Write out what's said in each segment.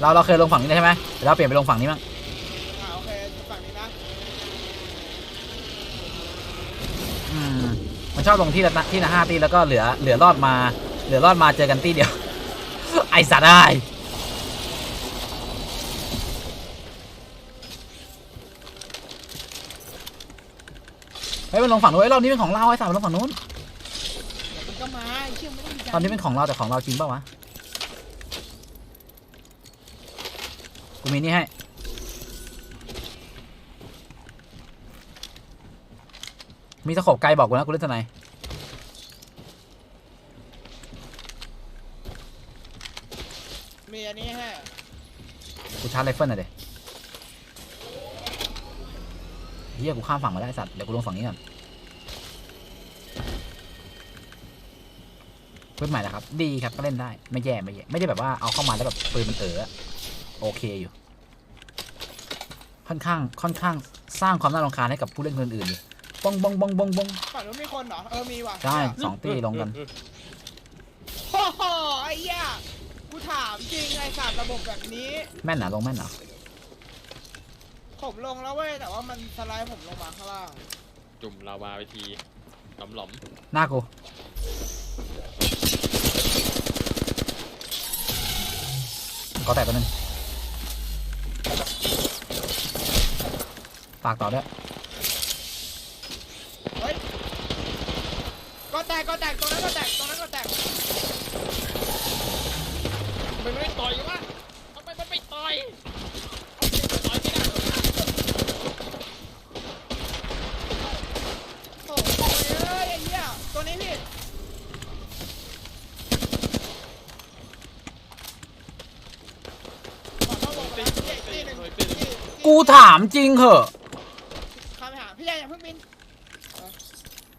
เราเราเคยลงฝั่งนี้เลยใช่ไหมเดี๋ยวเราเปลี่ยนไปลงฝั่งนี้มั้งอ่าโอเคฝั่งนี้นะอืมมันชอบลงที่ละที่ละห้าตีแล้วก็เหลือเหลือรอดมา เหลือรอดมาเจอกันตีเดียว ไอสัตว์ได้เฮ้ยมันลงฝั่งนู้นไอ้ยรอบนี้เป็นของเราไอ้สัตว์มันลงฝั่งนู้นเดี๋ยวมันก็มาไอ้เชี่ยไม่ต้องมีการตอนนี้เป็นของเราแต่ของเราจริงเปล่าวะ กูมีนี่ให้ มีสโคบไกลบอกกูนะกูเล่นทนายมีอันนี้ฮะกูชาร์จไรเฟิลหน่อยเดเฮียกูข้ามฝั่งมาได้ไอ้สัตว์ เดี๋ยวกูลงฝั่งนี้ก่อนปืนใหม่นะครับ ดีครับก็เล่นได้ ไม่แย่ไม่แย่ ไม่ได้แบบว่าเอาเข้ามาแล้วแบบปืนมันเอออะ โอเคอยู่ ค่อนข้างค่อนข้างสร้างความน่ารำคาญให้กับผู้เล่นคนอื่นๆอยู่บ้องบ้องบ้องบ้องบ้องฝั่งนู้นมีคนเหรอ เออ มีว่ะใช่สองตีลงกันโอ้โหไอ้เหี้ยกูถามจริงไอ้สัตว์ระบบแบบนี้ แม่นเหรอลงแม่นเหรอผมลงแล้วเว้ย แต่ว่ามันสไลด์ผมลงมาข้างล่าง จุ่มลาวาไปทีหลอมหลอมหน้ากูก็แตกตัวหนึง ฝากต่อด้วยเฮ้ยก็แตกก็แตกตรงนั้นก็แตกตรงนั้นก็แตกทำไมมันไม่ต่อยวะทำไมมันไม่ต่อยต่อยไม่ได้โอ้โหเอ้ยไอ้เหี้ยตัวนี้พี่ขอเข้าวงไปตีแล้วตีตีหนึ่งตีตีตีกูถามจริงเหอะ ข้ามไปหาพี่ใหญ่อย่าเพิ่งบินเออ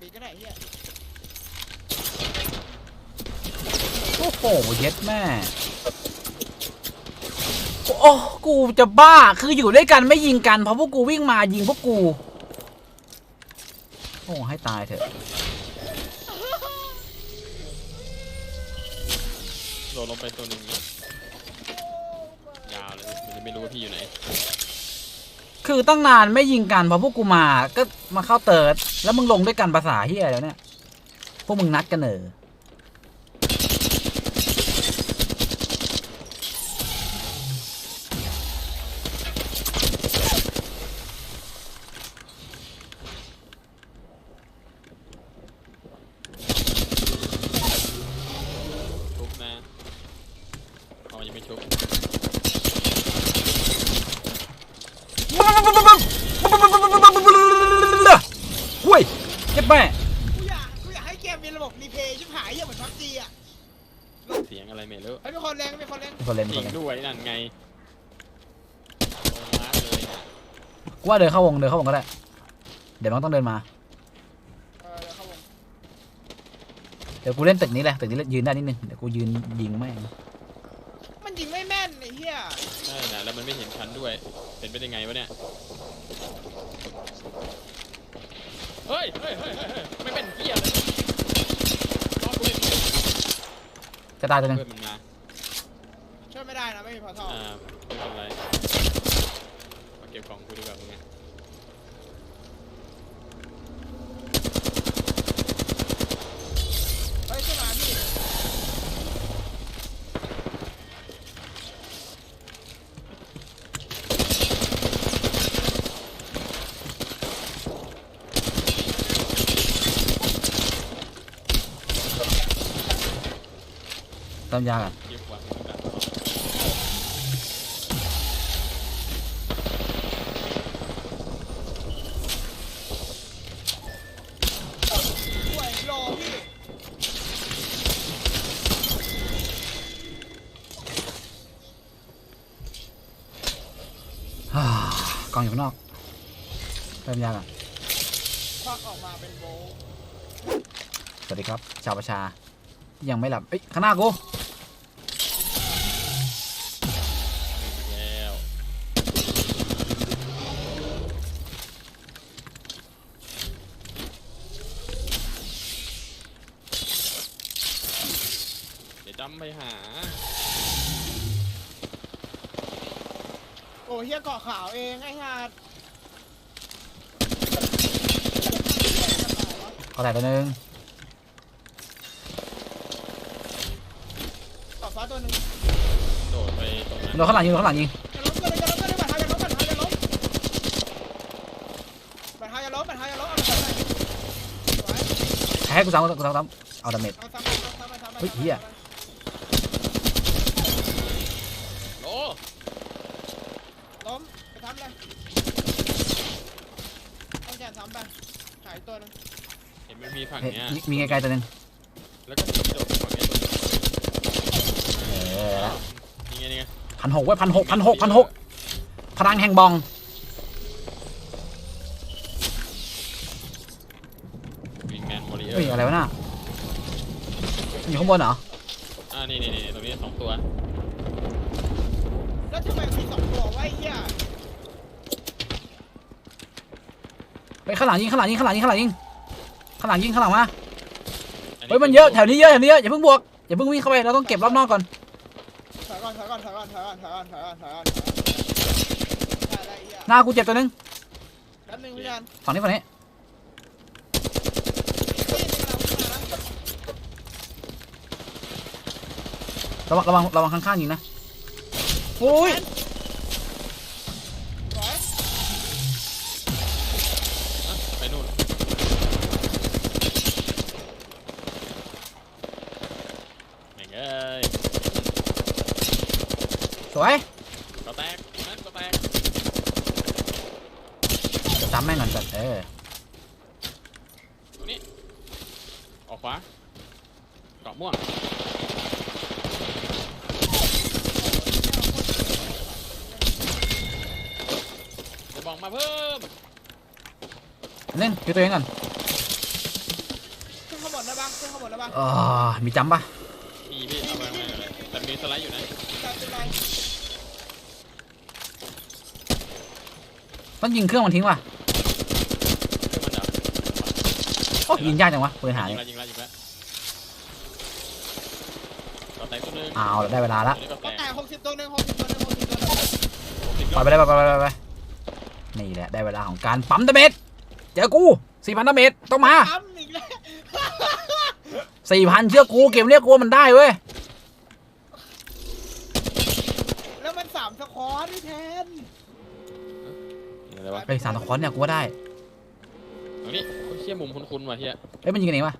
บินก็ได้ไอ้เหี้ย โอ้โหเย็ดแม่ โอ้กูจะบ้าคืออยู่ด้วยกันไม่ยิงกันเพราะพวกกูวิ่งมายิงพวกกู โอ้ให้ตายเถอะโดดลงไปตัวหนึ่งยาวเลยมันจะไม่รู้ว่าพี่อยู่ไหนคือตั้งนานไม่ยิงกันเพราะพวกกูมาก็มาเข้าเติร์ดแล้วมึงลงด้วยกันภาษาเฮียแล้วเนี่ยพวกมึงนัดกันเหรอ ชุบนะอ๋อยังไม่ชุบ หุ้ยเจ็บแม่ กูอยากกูอยากให้เกมมีระบบรีเพย์ชิบหายเหี้ยเหมือนพับจีอะ เสียงอะไรไม่รู้เฮ้ยมีคนแรงมีคนแรงมีคนเล่นมีจครินงเล่นด้วยนั่นไงโดนมาร์คเลยนะกูว่าเดินเข้าวงเดินเข้าวงก็ได้ เดี๋ยวน้องต้องเดินมา เออเดี๋ยวเข้าวงเดี๋ยวกูเล่นตึกนี้แหละตึกนี้ยืนได้นิดนึงเดี๋ยวกูยืนยิงแม่งมันยิงไม่แม่นไอ้เหี้ยใช่นะแล้วมันไม่เห็นชั้นด้วย เป็นไปได้ไงวะเนี่ยเฮ้ยเฮ้ยเฮ้ยเฮ้ยเฮ้ยไม่เป็นเกียเลยรอกูเล่น จะตายตัวหนึงเพื่อนมันมาช่วยไม่ได้นะไม่มีพอท่ออ่าไม่เป็นไรมาเก็บกล่องกูดีกว่ามึงไง เฮ้ยขึ้นมาพี่ เติมยาก่อนเก็บกว่าป่วยรอพี่ฮ่ากองอยู่ข้างนอกเติมยาก่อนควักออกมาเป็นโบว์สวัสดีครับ ชาวประชา ยังไม่หลับ เอ้ย ข้างหน้ากู เฮียเกาะขาวเองไอ้ห่าก็แตกตัวหนึงเกาะฟ้าตัวหนึ่งโดดไปตรงนั้นโดนข้างหลังยิงโดนข้างหลังยิงจะล้มตัวหนึงจะล้มตัวหนึงบัตรหาจะล้มบัตรหาจะล้มบัตรหาจะล้มบัตรหาจะล้มเอาไปซ้ำไปสวยแพ้กูซ้ำกูซ้ำซ้ำเอาดาเมจ เอาซ้ำไปซ้ำไปซ้ำไปเฮ้ยเหี้ยโอ้ ล้มไปซ้ำเลยต้องแกนซ้ำไปหายตัวหนึงเห็นมันมีฝั่งเฮ้ยเนี้ยมีมีไกลๆตัวหนึงแล้วก็โดดฝั่งเนี้ยเออนี่ไงนี่ไงพันหกไว้พันหกพันหกพันหกพลังแห่งบอง วิงแมนวอริเออเฮ้ย ร์อะไรวะน่ะมันอยู่ข้างบนเหรอ อ่านี่นี่นี่ตรงนี้สองตัวแล้วทำไมมีสองตัววะ ไอ้เหี้ยไปข้างหลังยิงข้างหลังยิงข้างหลังยิงข้างหลังยิงข้างหลังยิงข้างหลังมาอัเฮ้ยมันเยอะแถวนี้เยอะแถวนี้เยอะอย่าเพิ่งบวกอย่าเพิ่งวิ่งเข้าไปเราต้องเก็บรอบนอกก่อนถอยก่อนถอยก่อนถอยก่อนถอยก่อนถอยก่อนถอยก่อนถอยก่อนได้ได้ไอ้เหี้ยหน้ากูเจ็บตัวหนึงแป๊บนึงพี่ยันฝั่งนี้ฝั่งนี้นี่นี่เราขึ้นมานะระวังระวังระวังข้างๆยิงนะโอ้ย วยก็แตกนั่นก็แตกจะซ้ำแม่งก่อนจัดเออตรงนี้ออกขวาเกาะม่วงจะบอกมาเพิ่มเล่นคิวตัวเองก่อนขึ้นข้างบนได้บ้างขึ้นข้างบนได้บ้างอ๋อมีจำปะมีพี่เอาไปเอาไปเอาไปแต่มีสไลด์อยู่นะได้เป็นไร ต้องยิงเครื่องมันทิ้งว่ะเครื่องมันดับโอ้ยิงยากจังวะปืนหายินี่งแล้วยิงแล้วยิงแล้วก็แตกตัวหนึงเอาละได้เวลาละตัวนี้ก็แตก็กแต่หกสิบตัวหนึ่งหกสิบตัวหนึ่งหกสิบตัวหนึ่งสิบปล่อยไปเลยไปไปไปไปไปนี่แหละได้เวลาของการปั๊มดาเมจเจอกูสี่พันดาเมจต้องมาซ้ำอีกแล้วสี่พันเชื่อกูเกมเนี้ยกูว่ามันได้เว้ยแล้วมันสามสควอตพี่แทน อะไรวะ เฮ้ยสามตะคอนเนี่ยกูว่าได้ตรงนี้เชี่ยมุมคุ้นๆว่ะเฮียเอ้ยมันยิงกันเองปะ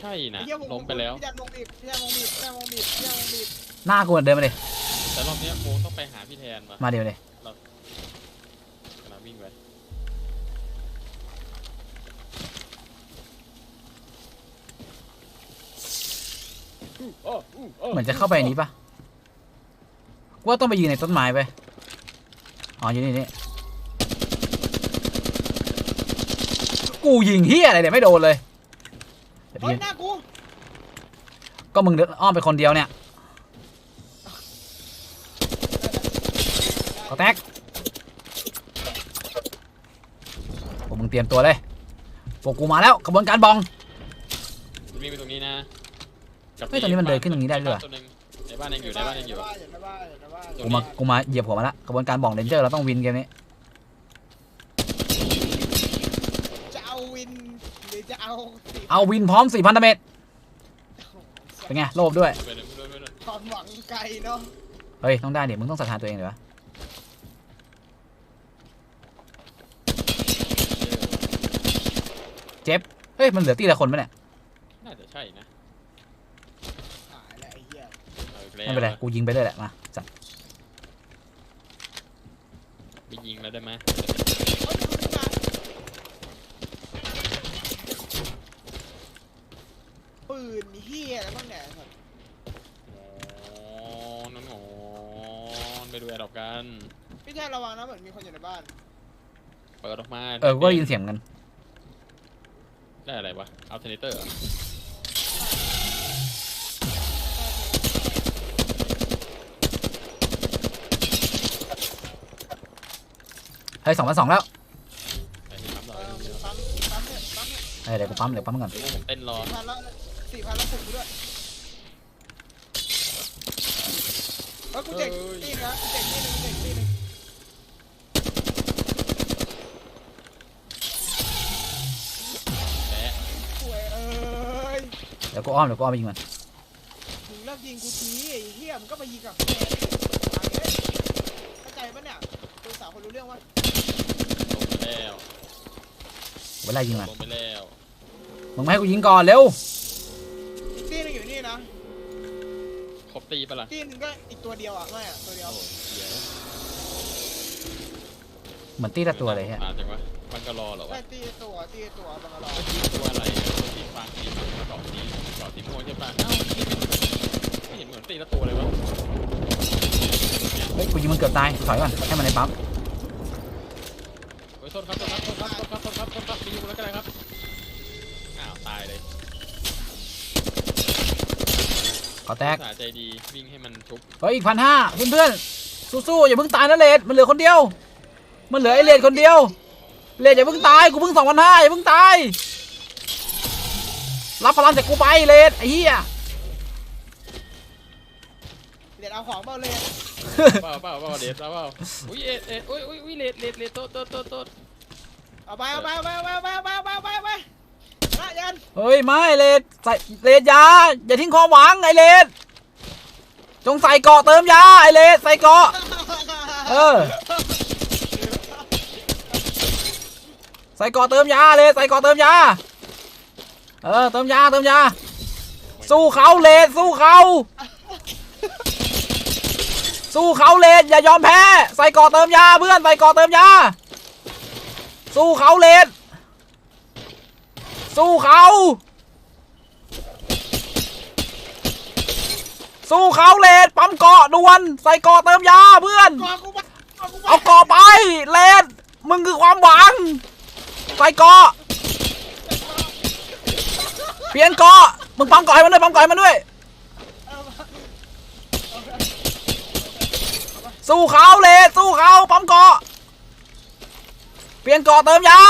ใช่นะเฮียผมล้มไปแล้ว พี่ยันวงบีบพี่ยันวงบีบพี่ยันวงบีบพี่ยันวงบีบหน้ากูเดินมาเลยแต่รอบเนี้ยโค้งต้องไปหาพี่แทนว่ะมาเดียวเลยกำลังวิ่งไปอู้อ้ออู้อ้อเหมือนจะเข้าไปในนี้ปะกูว่าต้องไปยืนในต้นไม้ไปอ๋ออยู่นี่นี่ กูยิงเฮียอะไรเนี่ยไม่โดนเลยเดี๋ยวไปเฮ้ยืยนหน้ากูก็มึงเดินอ้อมไปคนเดียวเนี่ยก็แตกพวกมึงเตรียมตัวเลยพวกกูมาแล้วกระบวนการบองวิ่งไปตรงนี้นะกับเฮ้ยตอนนี้มันเดินขึ้นตรงนี้ได้ด้วยเหรอ ตัวหนึ่งในบ้านยังอยู่ในบ้านยังอยู่ในบ้านในบ้านในบ้านกูมากูมาเหยียบหัวมาละกระบวนการบองเรนเจอร์เราต้องวินเกมนี้ จะเอาวินหรือ จะเอาสีเอาวินพร้อม4,000ดาเมจเป็นไงโลภด้วย ไปเลยไปเลยไปเลยความหวังไกลเนาะเฮ้ย ต้องได้เดี๋ยวมึงต้องศรัทธาตัวเองเลยวะเฮ้ย มันเหลือตีละคนไหมเนี่ยน่าจะใช่นะหายแล้วไอ้เหี้ยเอาอีกแล้วไม่เป็นไรกูยิงไปเลยแหละมาจัดไปยิงแล้วได้ไหมเฮ้ย มันขึ้นมาปืนเหี้ยอะไรบ้างเนี่ยสัตว์อ๋อนั่นอ๋อไปดูแอร์ดรอปกัน พี่แทนระวังนะเหมือนมีคนอยู่ในบ้านเปิดออกมาเออก็ได้ยินเสียงกัน ได้อะไรวะอัลเทอร์เนเตอร์ เฮ้ยสองพันสองแล้วไอ้ที่ทำหน่เออยอเดี๋ยวปั๊มปั๊มเนี่ยปั๊มเนี่ยเฮ้ยเดี๋ยวกูปั๊มเดี๋ยวปั๊มก่อนพวกผมเต้นรอสี่พันแล้ว สี่พันแล้วปลุกูด้วยเอ้ยกูเจ็กตีนะกูเจ็กตีหนึ่งกูเจ็กตีหนึ่งแะเดี๋ยวกูอ้อมเดี๋ยวกูอ้อมไปยิงมันถึงเลิกยิงกูทีไอ้เหี้ยมึงก็ไปยิงกับแกดิเข้าใจปะเนี่ยคนสาวคนรู้เรื่องวะลงไปแล้วเวลายิงมันลงไปแล้วมึงไม่ให้กูยิงก่อนเร็ว นึงอยู่นี่นะครบตีปะล่ะที่หนึงก็อีกตัวเดียวอะไม่อะตัวเดียวโอ้โหเหี้ยเหมือนตีละตัวเลยฮะผ่านจังวะมันก็รอเหรอวะไม่ตีตัวตีตัวบังกะรอเมื่อกี้ตัวอะไรอะที่ฟังที่เกาะสีเกาะสีม่วงใช่ปะเอ้าไม่เห็นเหมือนตีละตัวเลยวะเฮ้ยกูยิงมันเกือบตาย ถอยก่อนให้มันในปั๊ม โอ้ยโทษครับโทษครับโทษครับโทษครับโทษครับโทษครับมีอยู่แล้วก็ได้ครับ ขอแตกสาใจดีวิ่งให้มันทุบเฮ้ยอีกพันห้าเพื่อนๆสู้ๆอย่าเพิ่งตายนะเลดมันเหลือคนเดียว มันเหลือไอเลดคนเดียวเลดอย่าเพิ่งตายกูเพิ่งสองพันห้าอย่าเพิ่งตายรับพลังจากกูไปเลดไอ้เหี้ยเดี๋ยวเอาของเบาเลยเปล่าเปล่าเปล่าเดชเปล่าเปล่าอุ้ยเอ็ดเอ็ดอุ้ยอุ้ยอุ้ยเลดเลดเลดโตะโตะโตะโตะเอาไปเอาไปเอาไปเอาไปเอาไปเอาไปเอาไป เฮ้ยไม่เลดใส่เลดยาอย่าทิ้งความหวังไอเลดจงใส่เกาะเติมยาไอเลดใส่เกาะเออใส่เกาะเติมยาเลดใส่เกาะเติมยาเออเติมยาเติมยาสู้เขาเลดสู้เขาสู้เขาเลดอย่ายอมแพ้ใส่เกาะเติมยาเพื่อนใส่เกาะเติมยาสู้เขาเลด สู้เขา สู้เขาเลดปั๊มเกาะด่วน ใส่เกาะเติมยาเพื่อน เอาเกาะไปเลดมึงคือความหวัง ใส่เกาะเปลี่ยนเกาะมึงปั๊มเกาะให้มันด้วยปั๊มเกาะให้มันด้วย สู้เขาเลดสู้เขาปั๊มเกาะเปลี่ยนเกาะเติมยา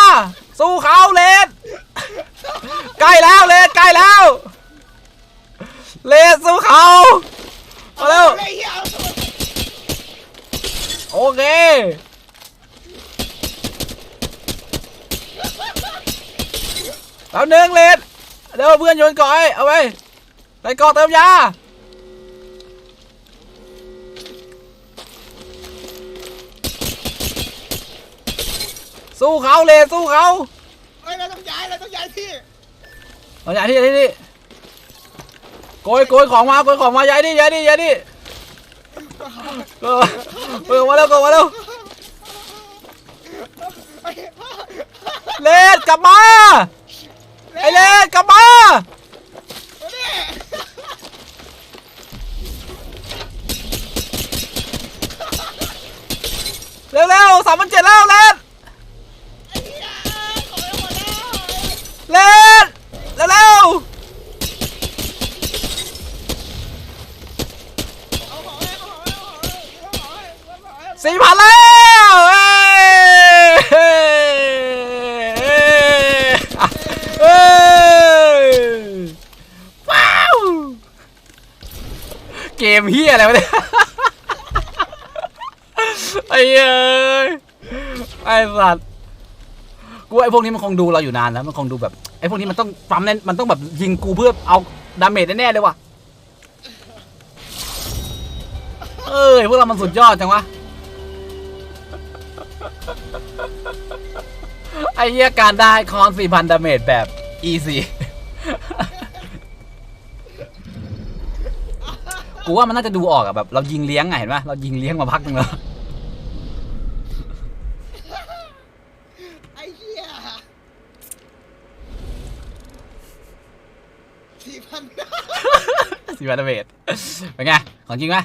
สู้เขาเลด ใกล้แล้วเลดใกล้แล้ว เลดสู้เขามาเร็วโอเคแล้วหนึ่งเลดเดี๋ยวเพื่อนโยนกาะให้เอาไปใส่กาะเติมยาสู้เขาเลดสู้เขา ฮ้ยเราต้องย้ายเราต้องย้ายที่เอาย้ายที่ย้ายที่โกยโกยของมาโกยของมาย้ายที่ย้ายที่ย้ายที่เออเออมาแล้วโกยมาแล้วเลดกลับมาไอเลดกลับมาเร็วเร็วสามพันเจ็ดแล้วเลด ไอ้เหี้ยขอไปหมดแล้ว เลดเร็วเร็ว เอาของให้เอาของให้เอาของให้เอาของให้เอาของให้ สี่พันแล้วเอ้เอ้ยเอ้ยว้าว เกมเฮียอะไรวะเนี่ยไอ้เอ้ยไอ้สัตว์กูไอ้พวกนี้มันคงดูเราอยู่นานแล้วมันคงดูแบบไอ้พวกนี้มันต้องปั๊มแน่นมันต้องแบบยิงกูเพื่อเอาดาเมจแน่ๆเลยว่ะเอ้ยพวกเรามันสุดยอดจังวะ ไอ้เหี้ยการได้คอนสี่พันดาเมจแบบ easy กูว่ามันน่าจะดูออกอะแบบ เรายิงเลี้ยงอะเห็นปะเรายิงเลี้ยงมาพักหนึงแล้วไอ้เหี้ยสี่พันสี่พันดาเมจเป็นไง ของจริงไหม